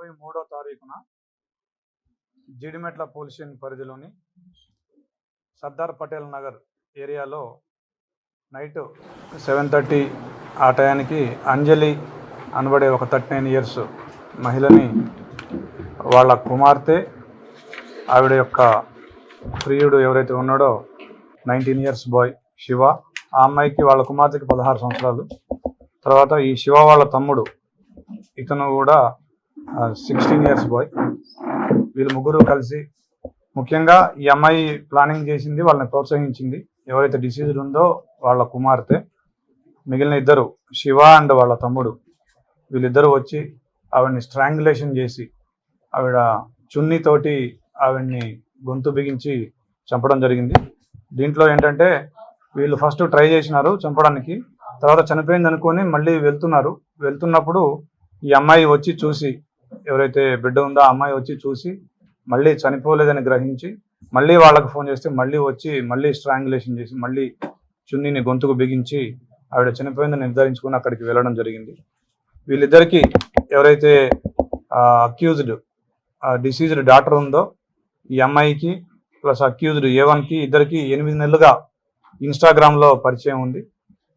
ఇరవై మూడో తారీఖున జిడిమెట్ల పోలీస్ పరిధిలోని సర్దార్ పటేల్ నగర్ ఏరియాలో నైట్ సెవెన్ థర్టీ ఆ టయానికి అంజలి అనబడే ఒక థర్టీ నైన్ ఇయర్స్ మహిళని వాళ్ళ కుమార్తె ఆవిడ యొక్క ప్రియుడు ఎవరైతే ఉన్నాడో నైన్టీన్ ఇయర్స్ బాయ్ శివ ఆ అమ్మాయికి వాళ్ళ కుమార్తెకి పదహారు సంవత్సరాలు. తర్వాత ఈ శివ వాళ్ళ తమ్ముడు ఇతను కూడా సిక్స్టీన్ ఇయర్స్ బాయ్ వీళ్ళు ముగ్గురు కలిసి ముఖ్యంగా ఈ అమ్మాయి ప్లానింగ్ చేసింది వాళ్ళని ప్రోత్సహించింది. ఎవరైతే డిసీజ్డ్ ఉందో వాళ్ళ కుమార్తె మిగిలిన ఇద్దరు శివ అండ్ వాళ్ళ తమ్ముడు వీళ్ళిద్దరూ వచ్చి ఆవిడ్ని స్ట్రాంగులేషన్ చేసి ఆవిడ చున్నీతోటి ఆవిడ్ని గొంతు బిగించి చంపడం జరిగింది. దీంట్లో ఏంటంటే వీళ్ళు ఫస్ట్ ట్రై చేసినారు చంపడానికి తర్వాత చనిపోయింది అనుకొని మళ్ళీ వెళ్తున్నారు. వెళ్తున్నప్పుడు ఈ అమ్మాయి వచ్చి చూసి ఎవరైతే బిడ్డ ఉందో ఆ అమ్మాయి వచ్చి చూసి మళ్ళీ చనిపోలేదని గ్రహించి మళ్ళీ వాళ్ళకు ఫోన్ చేస్తే మళ్ళీ వచ్చి మళ్ళీ స్ట్రాంగులేషన్ చేసి మళ్ళీ చున్నీని గొంతుకు బిగించి ఆవిడ చనిపోయిందని నిర్ధారించుకుని అక్కడికి వెళ్ళడం జరిగింది. వీళ్ళిద్దరికీ ఎవరైతే అక్యూజ్డ్ డిసీజ్డ్ డాక్టర్ ఉందో ఈ అమ్మాయికి ప్లస్ అక్యూజ్డ్ ఏ వన్కి ఇద్దరికి ఎనిమిది నెలలుగా ఇన్స్టాగ్రామ్లో పరిచయం ఉంది.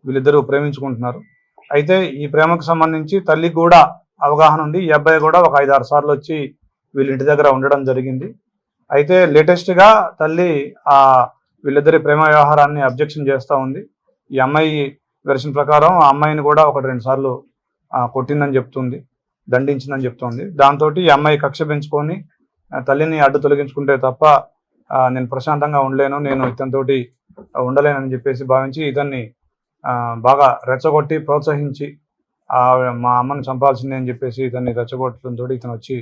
వీళ్ళిద్దరూ ప్రేమించుకుంటున్నారు. అయితే ఈ ప్రేమకు సంబంధించి తల్లికి కూడా అవగాహన ఉంది ఈ అబ్బాయి కూడా ఒక ఐదు ఆరు సార్లు వచ్చి వీళ్ళ ఇంటి దగ్గర ఉండడం జరిగింది. అయితే లేటెస్ట్గా తల్లి ఆ వీళ్ళిద్దరి ప్రేమ వ్యవహారాన్ని అబ్జెక్షన్ చేస్తూ ఉంది. ఈ అమ్మాయి వెర్షన్ ప్రకారం ఆ అమ్మాయిని కూడా ఒకటి రెండు సార్లు కొట్టిందని చెప్తుంది దండించిందని చెప్తోంది. దాంతో ఈ అమ్మాయి కక్ష పెంచుకొని తల్లిని అడ్డు తొలగించుకుంటే తప్ప నేను ప్రశాంతంగా ఉండలేను నేను ఇతనితోటి ఉండలేనని చెప్పేసి భావించి ఇతన్ని బాగా రెచ్చగొట్టి ప్రోత్సహించి మా అమ్మని చంపాల్సిందే అని చెప్పేసి ఇతన్ని రెచ్చగొట్టడంతో ఇతను వచ్చి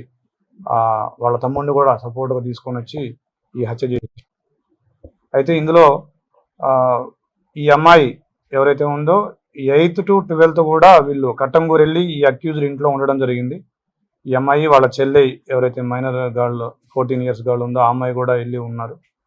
వాళ్ళ తమ్ముడిని కూడా సపోర్ట్గా తీసుకొని వచ్చి ఈ హత్య చేసి అయితే ఇందులో ఈ అమ్మాయి ఎవరైతే ఉందో ఎయిత్ టు ట్వెల్త్ కూడా వీళ్ళు కట్టంగూరు వెళ్ళి ఈ అక్యూజ్డ్ ఇంట్లో ఉండడం జరిగింది. ఈ అమ్మాయి వాళ్ళ చెల్లె ఎవరైతే minor girl fourteen years girl ఉందో ఆ అమ్మాయి కూడా వెళ్ళి ఉన్నారు.